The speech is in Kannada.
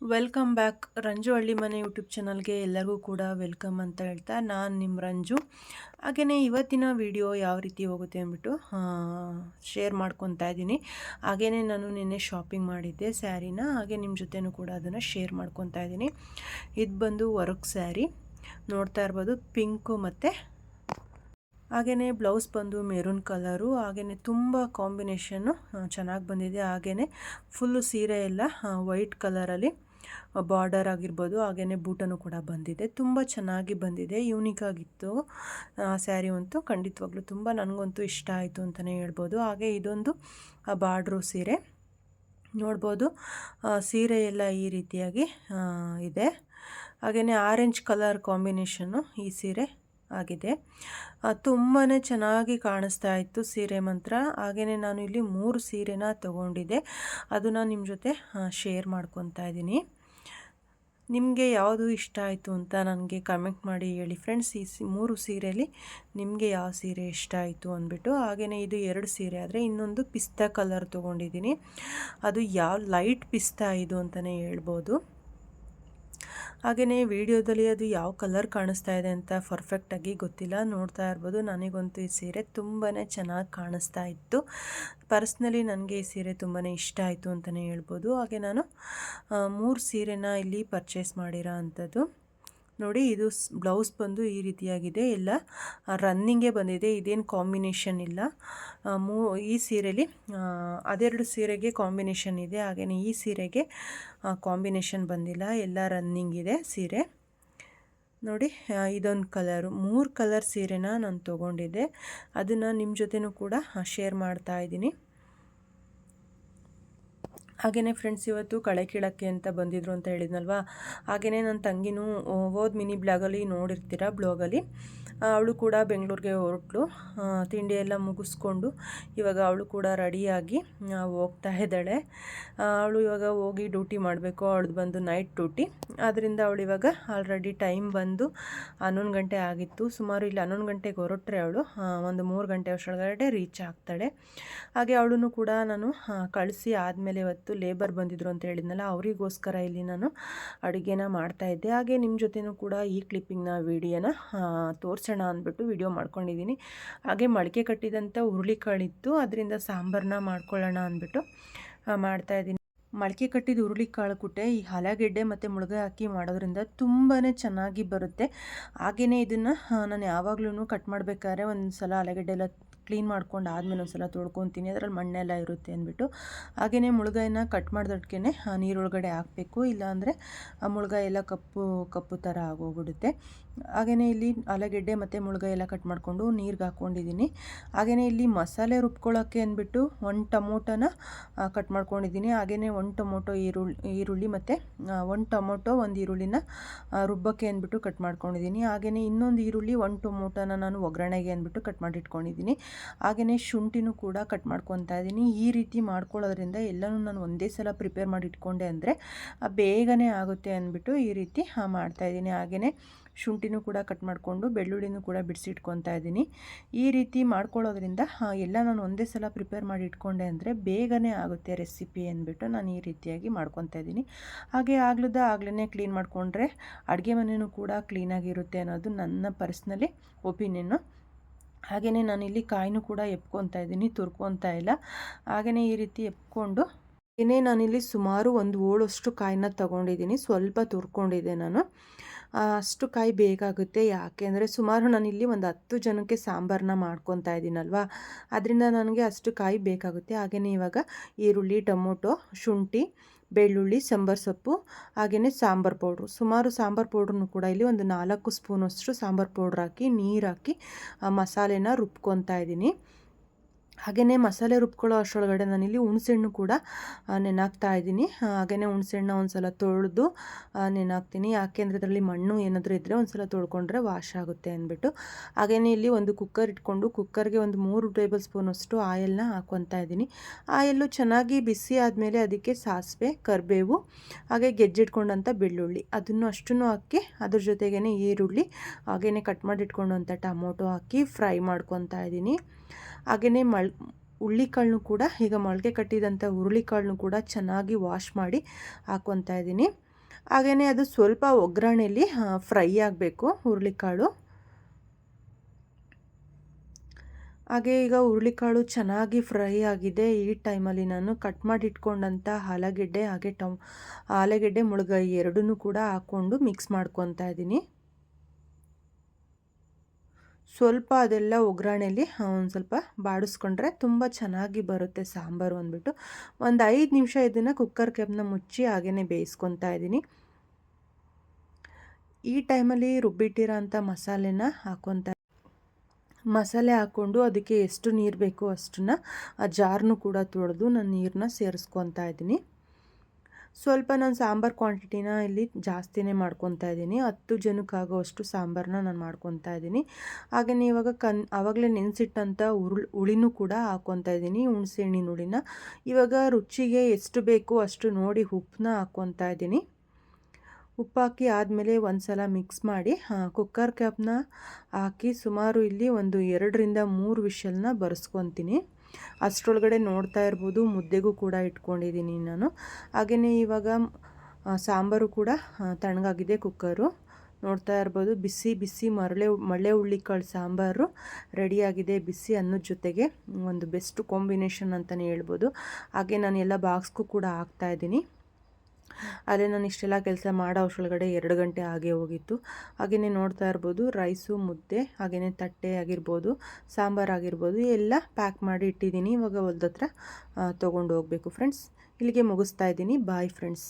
ವೆಲ್ಕಮ್ ಬ್ಯಾಕ್ ರಂಜು ಹಳ್ಳಿ ಮನೆ ಯೂಟ್ಯೂಬ್ ಚಾನಲ್ಗೆ ಎಲ್ಲರಿಗೂ ಕೂಡ ವೆಲ್ಕಮ್ ಅಂತ ಹೇಳ್ತಾ ನಾನು ನಿಮ್ಮ ರಂಜು. ಹಾಗೆಯೇ ಇವತ್ತಿನ ವಿಡಿಯೋ ಯಾವ ರೀತಿ ಹೋಗುತ್ತೆ ಅಂದ್ಬಿಟ್ಟು ಶೇರ್ ಮಾಡ್ಕೊತಾ ಇದ್ದೀನಿ ಹಾಗೆಯೇ ನಾನು ನಿನ್ನೆ ಶಾಪಿಂಗ್ ಮಾಡಿದ್ದೆ ಸ್ಯಾರಿನ, ಹಾಗೆ ನಿಮ್ಮ ಜೊತೆನೂ ಕೂಡ ಅದನ್ನು ಶೇರ್ ಮಾಡ್ಕೊತಾ ಇದ್ದೀನಿ ಇದು ಬಂದು ವರ್ಕ್ ಸ್ಯಾರಿ. ನೋಡ್ತಾ ಇರ್ಬೋದು ಪಿಂಕು ಮತ್ತು ಹಾಗೆಯೇ ಬ್ಲೌಸ್ ಬಂದು ಮೆರೂನ್ ಕಲರು ಹಾಗೆಯೇ ತುಂಬ ಕಾಂಬಿನೇಷನ್ನು ಚೆನ್ನಾಗಿ ಬಂದಿದೆ. ಹಾಗೆಯೇ ಫುಲ್ಲು ಸೀರೆ ಎಲ್ಲ ವೈಟ್ ಕಲರಲ್ಲಿ ಬಾರ್ಡರ್ ಆಗಿರ್ಬೋದು ಹಾಗೆಯೇ ಬೂಟನು ಕೂಡ ಬಂದಿದೆ. ತುಂಬ ಚೆನ್ನಾಗಿ ಬಂದಿದೆ ಯೂನಿಕ್ ಆಗಿತ್ತು. ಆ ಸ್ಯಾರಿ ಅಂತೂ ಖಂಡಿತವಾಗ್ಲೂ ತುಂಬ ನನಗಂತೂ ಇಷ್ಟ ಆಯಿತು ಅಂತಲೇ ಹೇಳ್ಬೋದು. ಹಾಗೆ ಇದೊಂದು ಬಾರ್ಡ್ರು ಸೀರೆ. ನೋಡ್ಬೋದು ಸೀರೆ ಎಲ್ಲ ಈ ರೀತಿಯಾಗಿ ಇದೆ. ಹಾಗೆಯೇ ಆರೆಂಜ್ ಕಲರ್ ಕಾಂಬಿನೇಷನ್ನು ಈ ಸೀರೆ ಆಗಿದೆ. ತುಂಬಾ ಚೆನ್ನಾಗಿ ಕಾಣಿಸ್ತಾ ಇತ್ತು ಸೀರೆ ಮಾತ್ರ. ಹಾಗೆಯೇ ನಾನು ಇಲ್ಲಿ ಮೂರು ಸೀರೆನ ತಗೊಂಡಿದ್ದೆ. ಅದನ್ನು ನಿಮ್ಮ ಜೊತೆ ಶೇರ್ ಮಾಡ್ಕೊತಾ ಇದ್ದೀನಿ. ನಿಮಗೆ ಯಾವುದು ಇಷ್ಟ ಆಯಿತು ಅಂತ ನನಗೆ ಕಮೆಂಟ್ ಮಾಡಿ ಹೇಳಿ. ಫ್ರೆಂಡ್ಸ್ ಈ ಮೂರು ಸೀರೆಯಲ್ಲಿ ನಿಮಗೆ ಯಾವ ಸೀರೆ ಇಷ್ಟ ಆಯಿತು ಅಂದ್ಬಿಟ್ಟು ಹಾಗೆಯೇ ಇದು ಎರಡು ಸೀರೆ ಆದರೆ ಇನ್ನೊಂದು ಪಿಸ್ತಾ ಕಲರ್ ತೊಗೊಂಡಿದ್ದೀನಿ. ಅದು ಯಾವ ಲೈಟ್ ಪಿಸ್ತಾ ಇದು ಅಂತಲೇ ಹೇಳ್ಬೋದು. ಹಾಗೆಯೇ ವಿಡಿಯೋದಲ್ಲಿ ಅದು ಯಾವ ಕಲರ್ ಕಾಣಿಸ್ತಾ ಇದೆ ಅಂತ ಪರ್ಫೆಕ್ಟಾಗಿ ಗೊತ್ತಿಲ್ಲ. ನೋಡ್ತಾ ಇರ್ಬೋದು, ನನಗಂತೂ ಈ ಸೀರೆ ತುಂಬಾ ಚೆನ್ನಾಗಿ ಕಾಣಿಸ್ತಾ ಇತ್ತು. ಪರ್ಸ್ನಲಿ ನನಗೆ ಈ ಸೀರೆ ತುಂಬಾ ಇಷ್ಟ ಆಯಿತು ಅಂತಲೇ ಹೇಳ್ಬೋದು. ಹಾಗೆ ನಾನು ಮೂರು ಸೀರೆನ ಇಲ್ಲಿ ಪರ್ಚೇಸ್ ಮಾಡಿರೋ ಅಂಥದ್ದು. ನೋಡಿ ಇದು ಬ್ಲೌಸ್ ಬಂದು ಈ ರೀತಿಯಾಗಿದೆ. ಎಲ್ಲ ರನ್ನಿಂಗೇ ಬಂದಿದೆ. ಇದೇನು ಕಾಂಬಿನೇಷನ್ ಇಲ್ಲ. ಮೂ, ಈ ಸೀರೆಯಲ್ಲಿ ಅದೆರಡು ಸೀರೆಗೆ ಕಾಂಬಿನೇಷನ್ ಇದೆ. ಹಾಗೆಯೇ ಈ ಸೀರೆಗೆ ಕಾಂಬಿನೇಷನ್ ಬಂದಿಲ್ಲ. ಎಲ್ಲ ರನ್ನಿಂಗ್ ಇದೆ ಸೀರೆ. ನೋಡಿ ಇದೊಂದು ಕಲರು. ಮೂರು ಕಲರ್ ಸೀರೆನ ನಾನು ತೊಗೊಂಡಿದ್ದೆ. ಅದನ್ನು ನಿಮ್ಮ ಜೊತೆನೂ ಕೂಡ ಶೇರ್ ಮಾಡ್ತಾ ಇದ್ದೀನಿ. ಹಾಗೆಯೇ ಫ್ರೆಂಡ್ಸ್ ಇವತ್ತು ಕಳೆ ಕೀಳಕ್ಕೆ ಅಂತ ಬಂದಿದ್ರು ಅಂತ ಹೇಳಿದ್ನಲ್ವಾ? ಹಾಗೆಯೇ ನನ್ನ ತಂಗಿನೂ ಹೋದ ಮಿನಿ ಬ್ಲಾಗಲ್ಲಿ ನೋಡಿರ್ತೀರ ಬ್ಲಾಗಲ್ಲಿ ಅವಳು ಕೂಡ ಬೆಂಗಳೂರಿಗೆ ಹೊರಟ್ಲು ತಿಂಡಿ ಎಲ್ಲ ಮುಗಿಸ್ಕೊಂಡು ಇವಾಗ ಅವಳು ಕೂಡ ರೆಡಿಯಾಗಿ ಹೋಗ್ತಾ ಇದ್ದಾಳೆ. ಅವಳು ಇವಾಗ ಹೋಗಿ ಡ್ಯೂಟಿ ಮಾಡಬೇಕು. ಅವಳದು ಬಂದು ನೈಟ್ ಡ್ಯೂಟಿ ಆದ್ದರಿಂದ ಅವಳು ಇವಾಗ ಆಲ್ರೆಡಿ ಟೈಮ್ ಬಂದು ಹನ್ನೊಂದು ಗಂಟೆ ಆಗಿತ್ತು. ಸುಮಾರು ಇಲ್ಲಿ ಹನ್ನೊಂದು ಗಂಟೆಗೆ ಹೊರಟ್ರೆ ಅವಳು ಒಂದು ಮೂರು ಗಂಟೆ ಅಷ್ಟೊಳಗಡೆ ರೀಚ್ ಆಗ್ತಾಳೆ. ಹಾಗೆ ಅವಳನ್ನು ಕೂಡ ನಾನು ಕಳಿಸಿ ಆದಮೇಲೆ ಇವತ್ತು ಲೇಬರ್ ಬಂದಿದ್ರು ಅಂತ ಹೇಳಿದ್ನಲ್ಲ, ಅವರಿಗೋಸ್ಕರ ಇಲ್ಲಿ ನಾನು ಅಡುಗೆನ ಮಾಡ್ತಾಯಿದ್ದೆ ಹಾಗೆ ನಿಮ್ಮ ಜೊತೆನೂ ಕೂಡ ಈ ಕ್ಲಿಪ್ಪಿಂಗ್ನ ವೀಡಿಯೋನ ತೋರಿಸೋಣ ಅಂದ್ಬಿಟ್ಟು ವಿಡಿಯೋ ಮಾಡ್ಕೊಂಡಿದ್ದೀನಿ. ಹಾಗೆ ಮೊಳಕೆ ಕಟ್ಟಿದಂಥ ಹುರುಳಿಕಾಳಿತ್ತು, ಅದರಿಂದ ಸಾಂಬಾರನ್ನ ಮಾಡ್ಕೊಳ್ಳೋಣ ಅಂದ್ಬಿಟ್ಟು ಮಾಡ್ತಾಯಿದ್ದೀನಿ ಮೊಳಕೆ ಕಟ್ಟಿದ ಹುರುಳಿಕಾಳು ಕುಟ್ಟೆ, ಈ ಹಲಗೆಡ್ಡೆ ಮತ್ತು ಮುಳುಗೆ ಹಾಕಿ ಮಾಡೋದ್ರಿಂದ ತುಂಬಾ ಚೆನ್ನಾಗಿ ಬರುತ್ತೆ. ಹಾಗೆಯೇ ಇದನ್ನು ನಾನು ಯಾವಾಗಲೂ ಕಟ್ ಮಾಡಬೇಕಾದ್ರೆ ಒಂದು ಸಲ ಆಲೂಗಡ್ಡೆ ಎಲ್ಲ ಕ್ಲೀನ್ ಮಾಡ್ಕೊಂಡು ಆದಮೇಲೆ ಒಂದು ಸಲ ತೊಳ್ಕೊತೀನಿ. ಅದರಲ್ಲಿ ಮಣ್ಣೆಲ್ಲ ಇರುತ್ತೆ ಅಂದ್ಬಿಟ್ಟು. ಹಾಗೆಯೇ ಮುಳುಗಾಯಿನ ಕಟ್ ಮಾಡಿದಟ್ಕೆ ನೀರೊಳಗಡೆ ಹಾಕಬೇಕು. ಇಲ್ಲಾಂದರೆ ಆ ಮುಳುಗಾಯಿ ಎಲ್ಲ ಕಪ್ಪು ಕಪ್ಪು ಥರ ಆಗೋಗ್ಬಿಡುತ್ತೆ. ಹಾಗೆಯೇ ಇಲ್ಲಿ ಆಲೂಗೆಡ್ಡೆ ಮತ್ತು ಮುಳುಗಾಯಿ ಎಲ್ಲ ಕಟ್ ಮಾಡಿಕೊಂಡು ನೀರಿಗೆ ಹಾಕ್ಕೊಂಡಿದ್ದೀನಿ ಹಾಗೆಯೇ ಇಲ್ಲಿ ಮಸಾಲೆ ರುಬ್ಕೊಳ್ಳೋಕ್ಕೆ ಅಂದ್ಬಿಟ್ಟು ಒಂದು ಟೊಮೊಟೊನ ಕಟ್ ಮಾಡ್ಕೊಂಡಿದ್ದೀನಿ ಹಾಗೆಯೇ ಒಂದು ಟೊಮೊಟೊ ಈರುಳ್ಳಿ ಈರುಳ್ಳಿ ಮತ್ತು ಒಂದು ಟೊಮೊಟೊ, ಒಂದು ಈರುಳ್ಳಿನ ರುಬ್ಬಕ್ಕೆ ಅಂದ್ಬಿಟ್ಟು ಕಟ್ ಮಾಡ್ಕೊಂಡಿದ್ದೀನಿ ಹಾಗೆಯೇ ಇನ್ನೊಂದು ಈರುಳ್ಳಿ, ಒಂದು ಟೊಮೊಟೊನ ನಾನು ಒಗ್ಗರಣೆಗೆ ಅಂದ್ಬಿಟ್ಟು ಕಟ್ ಮಾಡಿ ಇಟ್ಕೊಂಡಿದ್ದೀನಿ ಹಾಗೆಯೇ ಶುಂಠಿನೂ ಕೂಡ ಕಟ್ ಮಾಡ್ಕೊತಾ ಇದ್ದೀನಿ ಈ ರೀತಿ ಮಾಡ್ಕೊಳ್ಳೋದ್ರಿಂದ ಎಲ್ಲನೂ ನಾನು ಒಂದೇ ಸಲ ಪ್ರಿಪೇರ್ ಮಾಡಿ ಇಟ್ಕೊಂಡೆ ಅಂದರೆ ಬೇಗನೆ ಆಗುತ್ತೆ ಅಂದ್ಬಿಟ್ಟು ಈ ರೀತಿ ಮಾಡ್ತಾಯಿದ್ದೀನಿ ಹಾಗೆಯೇ ಶುಂಠಿನೂ ಕೂಡ ಕಟ್ ಮಾಡಿಕೊಂಡು ಬೆಳ್ಳುಳ್ಳಿನೂ ಕೂಡ ಬಿಡಿಸಿಟ್ಕೊತಾ ಇದ್ದೀನಿ. ಈ ರೀತಿ ಮಾಡ್ಕೊಳ್ಳೋದ್ರಿಂದ ಎಲ್ಲ ನಾನು ಒಂದೇ ಸಲ ಪ್ರಿಪೇರ್ ಮಾಡಿ ಇಟ್ಕೊಂಡೆ ಅಂದರೆ ಬೇಗನೆ ಆಗುತ್ತೆ ರೆಸಿಪಿ ಅಂದ್ಬಿಟ್ಟು ನಾನು ಈ ರೀತಿಯಾಗಿ ಮಾಡ್ಕೊತಾ ಇದ್ದೀನಿ. ಹಾಗೆ ಆಗ್ಲದ ಆಗ್ಲೇ ಕ್ಲೀನ್ ಮಾಡಿಕೊಂಡ್ರೆ ಅಡುಗೆ ಮನೆಯೂ ಕೂಡ ಕ್ಲೀನಾಗಿರುತ್ತೆ ಅನ್ನೋದು ನನ್ನ ಪರ್ಸ್ನಲಿ ಒಪಿನಿಯನ್ನು ಹಾಗೆಯೇ ನಾನಿಲ್ಲಿ ಕಾಯಿನೂ ಕೂಡ ಎಪ್ಕೊತಾ ಇದ್ದೀನಿ ತುರ್ಕೊತಾ ಇಲ್ಲ. ಹಾಗೆಯೇ ಈ ರೀತಿ ಎಪ್ಕೊಂಡು ಏನೇ ನಾನಿಲ್ಲಿ ಸುಮಾರು ಒಂದು ಓಳಷ್ಟು ಕಾಯಿನ ತಗೊಂಡಿದ್ದೀನಿ, ಸ್ವಲ್ಪ ತುರ್ಕೊಂಡಿದ್ದೆ ನಾನು. ಅಷ್ಟು ಕಾಯಿ ಬೇಕಾಗುತ್ತೆ ಯಾಕೆ ಅಂದರೆ ಸುಮಾರು ನಾನಿಲ್ಲಿ ಒಂದು ಹತ್ತು ಜನಕ್ಕೆ ಸಾಂಬಾರನ್ನ ಮಾಡ್ಕೊತಾ ಇದ್ದೀನಲ್ವ? ಅದರಿಂದ ನನಗೆ ಅಷ್ಟು ಕಾಯಿ ಬೇಕಾಗುತ್ತೆ. ಹಾಗೆಯೇ ಇವಾಗ ಈರುಳ್ಳಿ, ಟೊಮೊಟೊ, ಶುಂಠಿ, ಬೆಳ್ಳುಳ್ಳಿ, ಸಾಂಬಾರು ಸೊಪ್ಪು ಹಾಗೆಯೇ ಸಾಂಬಾರು ಪೌಡ್ರು. ಸುಮಾರು ಸಾಂಬಾರು ಪೌಡ್ರನ್ನು ಕೂಡ ಇಲ್ಲಿ ಒಂದು ನಾಲ್ಕು ಸ್ಪೂನಷ್ಟು ಸಾಂಬಾರು ಪೌಡ್ರ್ ಹಾಕಿ, ನೀರು ಹಾಕಿ ಮಸಾಲೆನ ರುಬ್ಕೊತಾ ಇದ್ದೀನಿ. ಹಾಗೆಯೇ ಮಸಾಲೆ ರುಬ್ಕೊಳ್ಳೋ ಅಷ್ಟರೊಳಗಡೆ ನಾನಿಲ್ಲಿ ಹುಣಸೆಹಣ್ಣು ಕೂಡ ನೆನಾಕ್ತಾ ಇದ್ದೀನಿ. ಹಾಗೆಯೇ ಹುಣಸೆಹಣ್ಣು ಒಂದು ಸಲ ತೊಳೆದು ನೆನಾಕ್ತೀನಿ ಯಾಕೆಂದರೆ ಅದರಲ್ಲಿ ಮಣ್ಣು ಏನಾದರೂ ಇದ್ದರೆ ಒಂದು ಸಲ ತೊಳ್ಕೊಂಡ್ರೆ ವಾಶ್ ಆಗುತ್ತೆ ಅಂದ್ಬಿಟ್ಟು. ಹಾಗೆಯೇ ಇಲ್ಲಿ ಒಂದು ಕುಕ್ಕರ್ ಇಟ್ಕೊಂಡು, ಕುಕ್ಕರ್ಗೆ ಒಂದು ಮೂರು ಟೇಬಲ್ ಸ್ಪೂನ್ ಅಷ್ಟು ಆಯಲ್ನ ಹಾಕ್ಕೊತಾ ಇದ್ದೀನಿ. ಆಯಲ್ಲು ಚೆನ್ನಾಗಿ ಬಿಸಿ ಆದಮೇಲೆ ಅದಕ್ಕೆ ಸಾಸಿವೆ, ಕರಿಬೇವು, ಹಾಗೆ ಗೆಜ್ಜಿಟ್ಕೊಂಡಂಥ ಬೆಳ್ಳುಳ್ಳಿ. ಅದನ್ನು ಅಷ್ಟನ್ನು ಹಾಕಿ, ಅದ್ರ ಜೊತೆಗೇ ಈರುಳ್ಳಿ ಹಾಗೆಯೇ ಕಟ್ ಮಾಡಿಟ್ಕೊಂಡಂಥ ಟೊಮೊಟೊ ಹಾಕಿ ಫ್ರೈ ಮಾಡ್ಕೊತಾ ಇದ್ದೀನಿ. ಹಾಗೆಯೇ ಮಳ್ ಹುಳ್ಳಿಕಾಳನ್ನು ಕೂಡ ಈಗ ಮೊಳಕೆ ಕಟ್ಟಿದಂಥ ಹುರುಳಿಕಾಳನ್ನು ಕೂಡ ಚೆನ್ನಾಗಿ ವಾಶ್ ಮಾಡಿ ಹಾಕ್ಕೊತಾ ಇದ್ದೀನಿ. ಹಾಗೆಯೇ ಅದು ಸ್ವಲ್ಪ ಒಗ್ಗರಣೆಯಲ್ಲಿ ಫ್ರೈ ಆಗಬೇಕು ಹುರುಳಿಕಾಳು ಹಾಗೆ ಈಗ ಹುರುಳಿಕಾಳು ಚೆನ್ನಾಗಿ ಫ್ರೈ ಆಗಿದೆ. ಈ ಟೈಮಲ್ಲಿ ನಾನು ಕಟ್ ಮಾಡಿ ಇಟ್ಕೊಂಡಂಥ ಆಲೂಗೆಡ್ಡೆ ಹಾಗೆ ಟಮ್ ಆಲೂಗೆಡ್ಡೆ ಮುಳುಗಾಯಿ ಎರಡನ್ನೂ ಕೂಡ ಹಾಕ್ಕೊಂಡು ಮಿಕ್ಸ್ ಮಾಡ್ಕೊತಾ ಇದ್ದೀನಿ. ಸ್ವಲ್ಪ ಅದೆಲ್ಲ ಒಗ್ಗರಣೆಯಲ್ಲಿ ಒಂದು ಸ್ವಲ್ಪ ಬಾಡಿಸ್ಕೊಂಡ್ರೆ ತುಂಬ ಚೆನ್ನಾಗಿ ಬರುತ್ತೆ ಸಾಂಬಾರು ಅಂದ್ಬಿಟ್ಟು. ಒಂದು ಐದು ನಿಮಿಷ ಇದನ್ನು ಕುಕ್ಕರ್ ಕ್ಯಾಪ್ನ ಮುಚ್ಚಿ ಹಾಗೇ ಬೇಯಿಸ್ಕೊತಾ ಇದ್ದೀನಿ ಈ ಟೈಮಲ್ಲಿ ರುಬ್ಬಿಟ್ಟಿರೋ ಅಂಥ ಮಸಾಲೆನ ಹಾಕ್ಕೊತ ಮಸಾಲೆ ಹಾಕ್ಕೊಂಡು ಅದಕ್ಕೆ ಎಷ್ಟು ನೀರು ಬೇಕೋ ಅಷ್ಟನ್ನು ಆ ಜಾರ್ನು ಕೂಡ ತೊಳೆದು ನಾನು ನೀರನ್ನ ಸೇರಿಸ್ಕೊತಾ ಇದ್ದೀನಿ ಸ್ವಲ್ಪ ನಾನು ಸಾಂಬಾರು ಕ್ವಾಂಟಿಟಿನ ಇಲ್ಲಿ ಜಾಸ್ತಿನೇ ಮಾಡ್ಕೊತಾ ಇದ್ದೀನಿ. ಹತ್ತು ಜನಕ್ಕಾಗೋವಷ್ಟು ಸಾಂಬಾರನ್ನ ನಾನು ಮಾಡ್ಕೊತಾ ಇದ್ದೀನಿ. ಹಾಗೆಯೇ ಇವಾಗ ಕನ್, ಆವಾಗಲೇ ನೆನೆಸಿಟ್ಟಂಥ ಉರುಳು, ಹುಳಿನೂ ಕೂಡ ಹಾಕ್ಕೊತಾ ಇದ್ದೀನಿ. ಹುಣಸೆ ಹಣ್ಣಿನ ಹುಳಿನ. ಇವಾಗ ರುಚಿಗೆ ಎಷ್ಟು ಬೇಕು ಅಷ್ಟು ನೋಡಿ ಉಪ್ಪನ್ನ ಹಾಕ್ಕೊತಾ ಇದ್ದೀನಿ. ಉಪ್ಪು ಹಾಕಿ ಆದಮೇಲೆ ಒಂದು ಸಲ ಮಿಕ್ಸ್ ಮಾಡಿ ಕುಕ್ಕರ್ ಕ್ಯಾಪ್ನ ಹಾಕಿ ಸುಮಾರು ಇಲ್ಲಿ ಒಂದು ಎರಡರಿಂದ ಮೂರು ವಿಷಲ್ನ ಬರೆಸ್ಕೊತೀನಿ. ಅಷ್ಟರೊಳಗಡೆ ನೋಡ್ತಾ ಇರ್ಬೋದು, ಮುದ್ದೆಗೂ ಕೂಡ ಇಟ್ಕೊಂಡಿದ್ದೀನಿ ನಾನು. ಹಾಗೆಯೇ ಇವಾಗ ಸಾಂಬಾರು ಕೂಡ ತಣ್ಣಗಾಗಿದೆ ಕುಕ್ಕರು. ನೋಡ್ತಾ ಇರ್ಬೋದು, ಬಿಸಿ ಬಿಸಿ ಮರಳೆ, ಮಳೆ ಹುಳ್ಳಿಕಾಳು ಸಾಂಬಾರು ರೆಡಿಯಾಗಿದೆ ಬಿಸಿ ಅನ್ನದ ಜೊತೆಗೆ. ಒಂದು ಬೆಸ್ಟ್ ಕಾಂಬಿನೇಷನ್ ಅಂತಲೇ ಹೇಳ್ಬೋದು. ಹಾಗೆ ನಾನು ಎಲ್ಲ ಬಾಕ್ಸ್ಗೂ ಕೂಡ ಹಾಕ್ತಾಯಿದ್ದೀನಿ ಅದೇ ನಾನು ಇಷ್ಟೆಲ್ಲ ಕೆಲಸ ಮಾಡೋ ಅಷ್ಟರೊಳಗಡೆ ಎರಡು ಗಂಟೆ ಆಗೇ ಹೋಗಿತ್ತು. ಹಾಗೆಯೇ ನೋಡ್ತಾ ಇರ್ಬೋದು, ರೈಸು, ಮುದ್ದೆ ಹಾಗೆಯೇ ತಟ್ಟೆ ಆಗಿರ್ಬೋದು, ಸಾಂಬಾರು ಆಗಿರ್ಬೋದು, ಎಲ್ಲ ಪ್ಯಾಕ್ ಮಾಡಿ ಇಟ್ಟಿದ್ದೀನಿ. ಇವಾಗ ಹೊಲ್ದತ್ರ ತೊಗೊಂಡು ಹೋಗಬೇಕು ಫ್ರೆಂಡ್ಸ್ ಇಲ್ಲಿಗೆ ಮುಗಿಸ್ತಾ ಇದ್ದೀನಿ. Bye friends